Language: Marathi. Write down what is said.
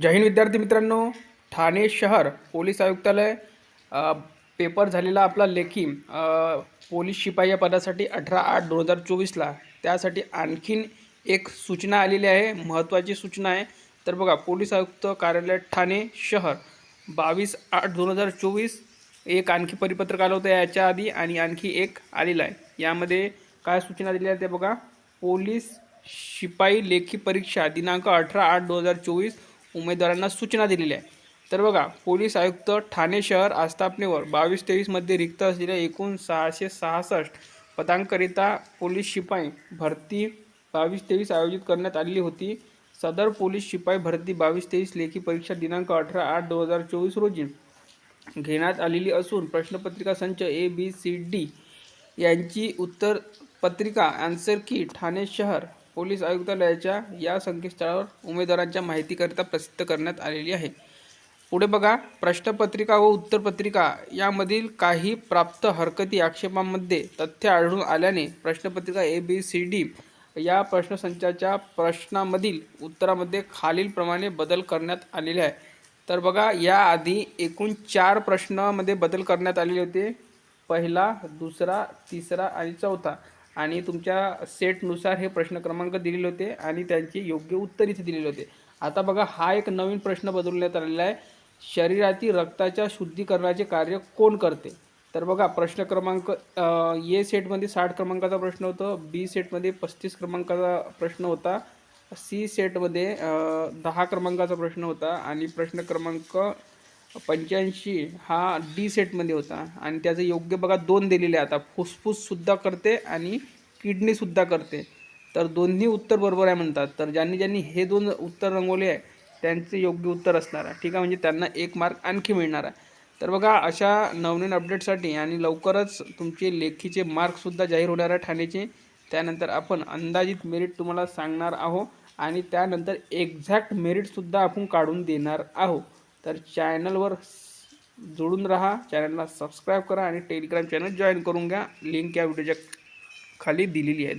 जय हिंद विद्यार्थी मित्रांनो. ठाणे शहर पोलीस आयुक्तालय पेपर झालेला आपला लेखी पोलीस शिपाई या पदासाठी अठरा आठ दोन हजार चोवीसला. त्यासाठी आणखीन एक सूचना आलेली आहे महत्त्वाची सूचना आहे. तर बघा पोलीस आयुक्त कार्यालय ठाणे शहर बावीस आठ दोन हजार चोवीस एक आणखी परिपत्रक आलं होतं याच्या आधी आणि आणखी एक आलेलं आहे. यामध्ये काय सूचना दिली आहेत ते बघा. पोलीस शिपाई लेखी परीक्षा दिनांक अठरा आठ दोन हजार चोवीस उमेदवारांना सूचना दिलेल्या आहे तर बघा पोलीस आयुक्त ठाणे शहर आस्थापनेवर बावीस तेवीसमध्ये रिक्त असलेल्या एकूण सहाशे सहासष्ट पदांकरिता पोलीस शिपाई भरती बावीस तेवीस आयोजित करण्यात आलेली होती. सदर पोलीस शिपाई भरती बावीस तेवीस लेखी परीक्षा दिनांक अठरा आठ दोन हजार चोवीस रोजी घेण्यात आलेली असून प्रश्नपत्रिका संच ए बी सी डी यांची उत्तर पत्रिका आन्सर की ठाणे शहर पोलीस आयुक्तालयाच्या या संकेतस्थळावर उमेदवारांच्या माहितीकरिता प्रसिद्ध करण्यात आलेली आहे. पुढे बघा प्रश्नपत्रिका व उत्तरपत्रिका यामधील काही प्राप्त हरकती आक्षेपांमध्ये तथ्य आढळून आल्याने प्रश्नपत्रिका ए बी सी डी या प्रश्नसंचाच्या प्रश्नामधील उत्तरामध्ये खालीलप्रमाणे बदल करण्यात आलेले आहे. तर बघा याआधी एकूण चार प्रश्नामध्ये बदल करण्यात आलेले होते. पहिला दुसरा तिसरा आणि चौथा. आणि तुमच्या सेटनुसार हे प्रश्न क्रमांक दिलेले होते आणि त्यांचे योग्य उत्तर इथे दिलेले होते. आता बघा हा एक नवीन प्रश्न बदलण्यात आलेला आहे. शरीरातील रक्ताच्या शुद्धीकरणाचे कार्य कोण करते? तर बघा प्रश्न क्रमांक ए सेटमध्ये साठ क्रमांकाचा प्रश्न होता बी सेटमध्ये पस्तीस क्रमांकाचा प्रश्न होता सी सेटमध्ये दहा क्रमांकाचा प्रश्न होता आणि प्रश्न क्रमांक पंच्याऐंशी हा डी सेटमध्ये होता. आणि त्याचं योग्य बघा दोन दिलेले आहे आता फुसफुससुद्धा करते आणि किडनीसुद्धा करते. तर दोन्ही उत्तर बरोबर आहे म्हणतात. तर ज्यांनी ज्यांनी हे दोन उत्तर रंगवले आहे त्यांचे योग्य उत्तर असणार आहे. ठीक आहे म्हणजे त्यांना एक मार्क आणखी मिळणार आहे. तर बघा अशा नवनवीन अपडेटसाठी आणि लवकरच तुमचे लेखीचे मार्कसुद्धा जाहीर होणार आहे ठाण्याचे. त्यानंतर आपण अंदाजित मेरिट तुम्हाला सांगणार आहो आणि त्यानंतर एक्झॅक्ट मेरिटसुद्धा आपण काढून देणार आहोत. तर चॅनलवर जोडून राहा चॅनलला सबस्क्राईब करा आणि टेलिग्राम चॅनल जॉईन करून घ्या. लिंक या व्हिडिओच्या खाली दिलेली आहे.